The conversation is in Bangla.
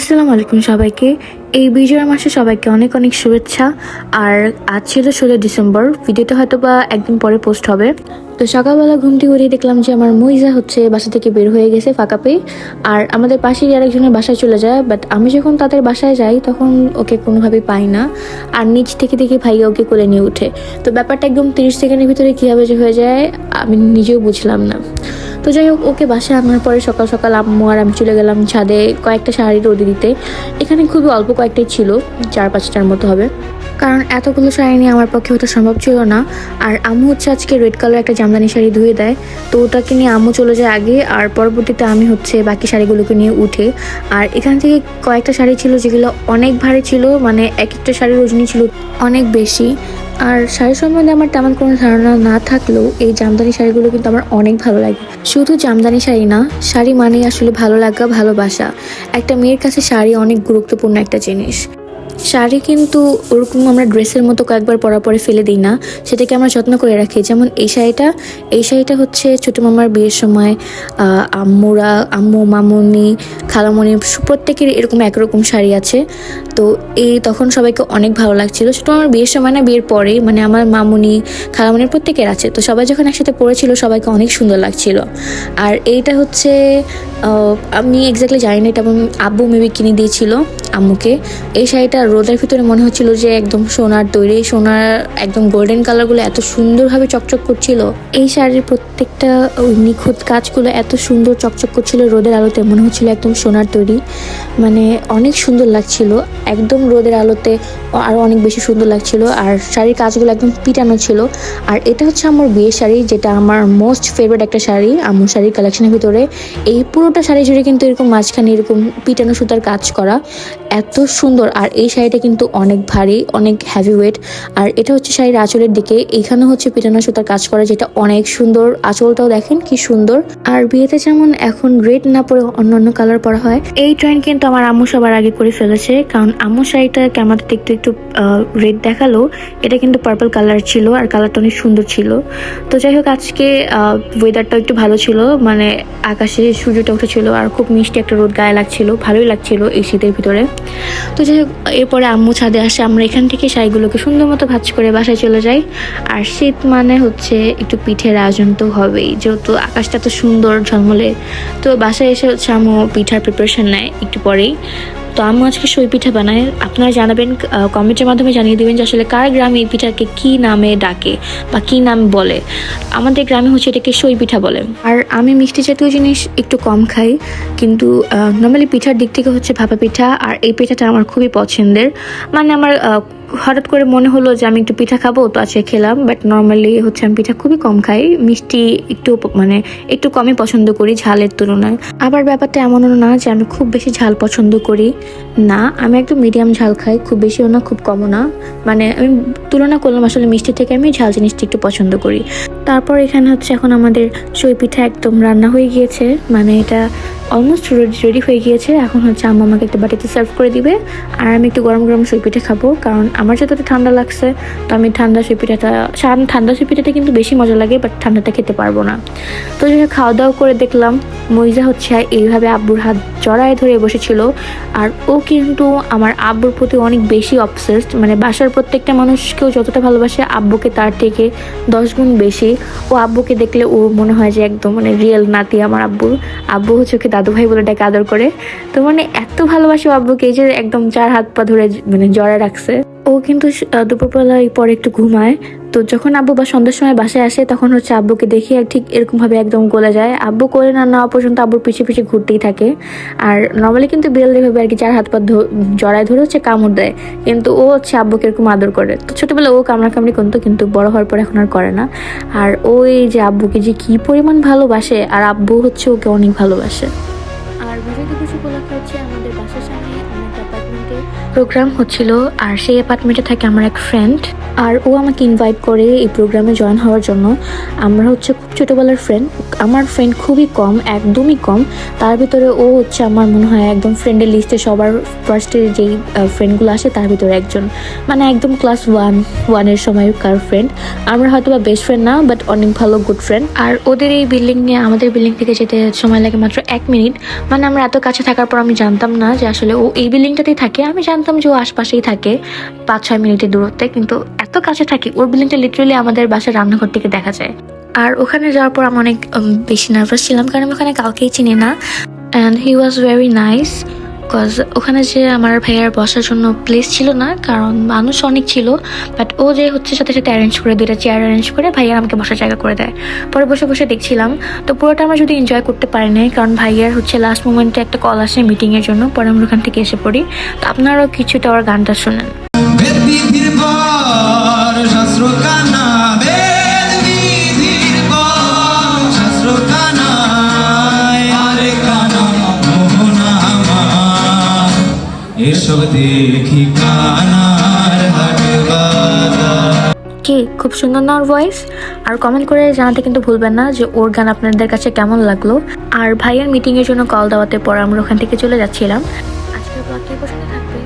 আসসালামু আলাইকুম সবাইকে। এই বিজয় মাসে সবাইকে অনেক অনেক শুভেচ্ছা। আর আজ ছিল ষোলো ডিসেম্বর। ভিডিওটা হয়তো বা একদিন পরে পোস্ট হবে। তো সকালবেলা ঘুমটি উঠিয়ে দেখলাম যে আমার মইজা হচ্ছে বাসা থেকে বের হয়ে গেছে ফাঁকা পেয়ে আর আমাদের পাশেই আরেকজনের বাসায় চলে যায়। বাট আমি যখন তাদের বাসায় যাই, তখন ওকে কোনোভাবে পাই না। আর নিচ থেকে দেখি ভাইয়া ওকে কোলে নিয়ে উঠে। তো ব্যাপারটা একদম তিরিশ সেকেন্ডের ভিতরে কীভাবে যে হয়ে যায়, আমি নিজেও বুঝলাম না। তো যাই হোক, ওকে বাসায় আনার পরে সকাল সকাল আম্মু আর আমি চলে গেলাম ছাদে কয়েকটা শাড়ি রোদে দিতে। এখানে খুবই অল্প কয়েকটাই ছিল, চার পাঁচটার মতো হবে। কারণ এতগুলো শাড়ি নিয়ে আমার পক্ষে ওটা সম্ভব ছিল না। আর আম্মু হচ্ছে আজকে রেড কালার একটা জামদানি শাড়ি ধুয়ে দেয়। তো ওটাকে নিয়ে আম্মু চলে যায় আগে, আর পরবর্তীতে আমি হচ্ছে বাকি শাড়িগুলোকে নিয়ে উঠে। আর এখান থেকে কয়েকটা শাড়ি ছিল যেগুলো অনেক ভারী ছিল মানে এক একটা শাড়ির ওজনই ছিল অনেক বেশি। আর শাড়ি সম্বন্ধে আমার তেমন কোনো ধারণা না থাকলেও এই জামদানি শাড়িগুলো কিন্তু আমার অনেক ভালো লাগে। শুধু জামদানি শাড়ি না, শাড়ি মানেই আসলে ভালো লাগা, ভালোবাসা। একটা মেয়ের কাছে শাড়ি অনেক গুরুত্বপূর্ণ একটা জিনিস। শাড়ি কিন্তু ওরকম আমরা ড্রেসের মতো কয়েকবার পরা পরে ফেলে দিই না। সেটাকে আমরা যত্ন করে রাখি। যেমন এই শাড়িটা এই শাড়িটা হচ্ছে ছোটো মামার বিয়ের সময় আম্মুরা, আম্মু, মামুনি খালামণি প্রত্যেকের এরকম একরকম শাড়ি আছে। তো এই তখন সবাইকে অনেক ভালো লাগছিল। ছোটো আমার বিয়ের সময় না, বিয়ের পরে মানে আমার মামুনি খালামণির প্রত্যেকের আছে। তো সবাই যখন একসাথে পড়েছিল, সবাইকে অনেক সুন্দর লাগছিল। আর এইটা হচ্ছে আমি এক্স্যাক্টলি জানি না এটা, আব্বু মেবি কিনে দিয়েছিল আম্মুকে। এই শাড়িটা রোদের ভিতরে মনে হচ্ছিল যে একদম সোনার তৈরি, সোনার একদম গোল্ডেন কালারগুলো এত সুন্দরভাবে চকচক করছিল। এই শাড়ির প্রত্যেকটা নিখুঁত কাজগুলো এত সুন্দর চকচক করছিল রোদের আলোতে, মনে হচ্ছিল একদম সোনার তৈরি। মানে অনেক সুন্দর লাগছিল, একদম রোদের আলোতে আরও অনেক বেশি সুন্দর লাগছিল। আর শাড়ির কাজগুলো একদম পিটানো ছিল। আর এটা হচ্ছে আমার বিয়ের শাড়ি, যেটা আমার মোস্ট ফেভারিট একটা শাড়ি আমার শাড়ির কালেকশনের ভিতরে। এই পুরোটা শাড়ি জুড়ে কিন্তু এরকম মাঝখানে এরকম পিটানো সুতার কাজ করা এত সুন্দর। আর এই শাড়িটা কিন্তু অনেক ভারী, অনেক হ্যাভি ওয়েট আর এটা হচ্ছে শাড়ির আঁচলের দিকে। এইখানে হচ্ছে পিটানো সুতার কাজ করা, যেটা অনেক সুন্দর। আঁচলটাও দেখেন কি সুন্দর। আর বিয়েতে যেমন এখন রেড না পরে অন্য অন্য কালার পরা হয়, এই ট্রেন্ড কিন্তু আমার আম্মু সবার আগে করে ফেলেছে। কারণ আম্মু শাড়িটা ক্যামেরাতে একটু একটু রেড দেখাল, এটা কিন্তু পার্পল কালার ছিল আর কালারটা অনেক সুন্দর ছিল। তো যাই হোক, আজকে ওয়েদারটা একটু ভালো ছিল। মানে আকাশে সূর্যটা উঠেছিল আর খুব মিষ্টি একটা রোদ গায়ে লাগছিল, ভালোই লাগছিল এই শীতের ভিতরে। তো যাই হোক এরপরে আম্মু ছাদে আসে, আমরা এখান থেকে শাড়িগুলোকে সুন্দর মতো ভাজ করে বাসায় চলে যাই। আর শীত মানে হচ্ছে একটু পিঠের আয়োজন তো হবেই, যেহেতু আকাশটা তো সুন্দর ঝলমলে। তো বাসায় এসে হচ্ছে আম্মু পিঠার প্রিপারেশন নেয় একটু পরেই। তো আমি আজকে সই পিঠা বানাই আপনারা জানাবেন কমেন্টের মাধ্যমে জানিয়ে দেবেন যে আসলে কার গ্রামে এই পিঠাকে কী নামে ডাকে বা কী নাম বলে। আমাদের গ্রামে হচ্ছে এটাকে সই পিঠা বলে। আর আমি মিষ্টি জাতীয় জিনিস একটু কম খাই, কিন্তু নর্মালি পিঠার দিক থেকে হচ্ছে ভাপা পিঠা, আর এই পিঠাটা আমার খুবই পছন্দের। মানে আমার হঠাৎ করে মনে হলো যে আমি একটু পিঠা খাব, তো আজকে খেলাম বাট নর্মালি হচ্ছে আমি পিঠা খুবই কম খাই। মিষ্টি একটু মানে একটু কমই পছন্দ করি ঝালের তুলনায়। আবার ব্যাপারটা এমনও না যে আমি খুব বেশি ঝাল পছন্দ করি। না, আমি একটু মিডিয়াম ঝাল খাই, খুব বেশিও না, খুব কমও না। মানে আমি তুলনা করলাম আসলে মিষ্টি থেকে আমি ঝাল জিনিসটি একটু পছন্দ করি। তারপর এখানে হচ্ছে এখন আমাদের সই পিঠা একদম রান্না হয়ে গিয়েছে। মানে এটা অলমোস্ট রেডি রেডি হয়ে গিয়েছে। এখন হচ্ছে আম্মা আমাকে একটা বাটিতে সার্ভ করে দিবে। আর আমি একটু গরম গরম সই পিঠা খাব, কারণ আমার যতটা ঠান্ডা লাগছে। তো আমি ঠান্ডা সই পিঠাটা ঠান্ডা সই পিঠাটা কিন্তু বেশি মজা লাগে বাট ঠান্ডাটা খেতে পারব না। তো যখন খাওয়া দাওয়া করে দেখলাম মইজা হচ্ছে এইভাবে আব্বুর হাত জড়ায় ধরে বসেছিল। আর ও কিন্তু আমার আব্বুর প্রতি অনেক বেশি অবসেসড মানে বাসার প্রত্যেকটা মানুষকেও যতটা ভালোবাসে, আব্বুকে তার থেকে দশ গুণ বেশি। ও আব্বুকে দেখলে ও মনে হয় যে একদম মানে রিয়েল নাতি আমার আব্বুর। আব্বু হচ্ছে ওকে দাদু ভাই বলে ডাকে আদর করে। তো মানে এত ভালোবাসে আব্বুকে, এই যে একদম চার হাত পা ধরে মানে জড়ায় রাখছে। ও কিন্তু দুপুরবেলায় পরে একটু ঘুমায়। তো যখন আব্বু বা সন্ধ্যার সময় বাসায় আসে, তখন হচ্ছে আব্বুকে দেখি ঠিক এরকম ভাবে একদম গলে যায়। আব্বু করে না নেওয়া পর্যন্ত আব্বুর পিছিয়ে পিছিয়ে ঘুরতেই থাকে। আর নর্মালি কিন্তু বিড়াল এভাবে আর কি চার হাত পা জড়ায় ধরে হচ্ছে কামড় দেয়। কিন্তু ও হচ্ছে আব্বুকে এরকম আদর করে। তো ছোটবেলায় ও কামড়াকামড়ি করতো কিন্তু বড় হওয়ার পর এখন আর করে না। আর ওই যে আব্বুকে যে কি পরিমাণ ভালোবাসে, আর আব্বু হচ্ছে ওকে অনেক ভালোবাসে। আর বিজয় দিবস উপলক্ষে হচ্ছে আমাদের বাসার সামনে প্রোগ্রাম হচ্ছিল আর সেই অ্যাপার্টমেন্টে থাকে আমার এক ফ্রেন্ড আর ও আমাকে ইনভাইট করে এই প্রোগ্রামে জয়েন হওয়ার জন্য। আমরা হচ্ছে খুব ছোটোবেলার ফ্রেন্ড আমার ফ্রেন্ড খুবই কম, একদমই কম। তার ভিতরে ও হচ্ছে আমার মনে হয় একদম ফ্রেন্ডের লিস্টে সবার ফার্স্টে যেই ফ্রেন্ডগুলো আসে তার ভিতরে একজন। মানে একদম ক্লাস ওয়ান ওয়ানের সময়কার ফ্রেন্ড আমরা হয়তো বা বেস্ট ফ্রেন্ড না বাট অনেক ভালো গুড ফ্রেন্ড আর ওদের এই বিল্ডিং নিয়ে, আমাদের বিল্ডিং থেকে যেতে সময় লাগে মাত্র এক মিনিট। মানে আমরা এত কাছে থাকার পর আমি জানতাম না যে আসলে ও এই বিল্ডিংটাতেই থাকে। আমি জানতাম যে ও আশপাশেই থাকে পাঁচ ছয় মিনিটের দূরত্বে, কিন্তু এত কাছে থাকি, ওর বিল্ডিংটা লিটারেলি আমাদের বাসার রান্নাঘর থেকে দেখা যায়। আর ওখানে যাওয়ার পর আমি অনেক বেশি নার্ভাস ছিলাম, কারণ আমি ওখানে কাউকেই চিনি না। And he was very nice because ওখানে যে আমার ভাইয়ার বসার জন্য প্লেস ছিল না, কারণ মানুষ অনেক ছিল বাট ও যে হচ্ছে সাথে সাথে অ্যারেঞ্জ করে দুইটা চেয়ার অ্যারেঞ্জ করে ভাইয়ার আমাকে বসার জায়গা করে দেয়। পরে বসে বসে দেখছিলাম, তো পুরোটা আমরা যদি এনজয় করতে পারি নাই, কারণ ভাইয়ার হচ্ছে লাস্ট মোমেন্টে একটা কল আসে মিটিংয়ের জন্য, পরে আমরা ওখান থেকে এসে পড়ি। তো আপনারাও কিছুটা ওর গানটা শোনেন। কি, খুব সুন্দর না ওর ভয়েস আর কমেন্ট করে জানাতে কিন্তু ভুলবেন না যে ওর গান আপনাদের কাছে কেমন লাগল। আর ভাইয়ের মিটিংয়ের জন্য কল দেওয়াতে পর আমরা ওখান থেকে চলে যাচ্ছিলাম। আজকের ব্লগটি পছন্দ থাকবে.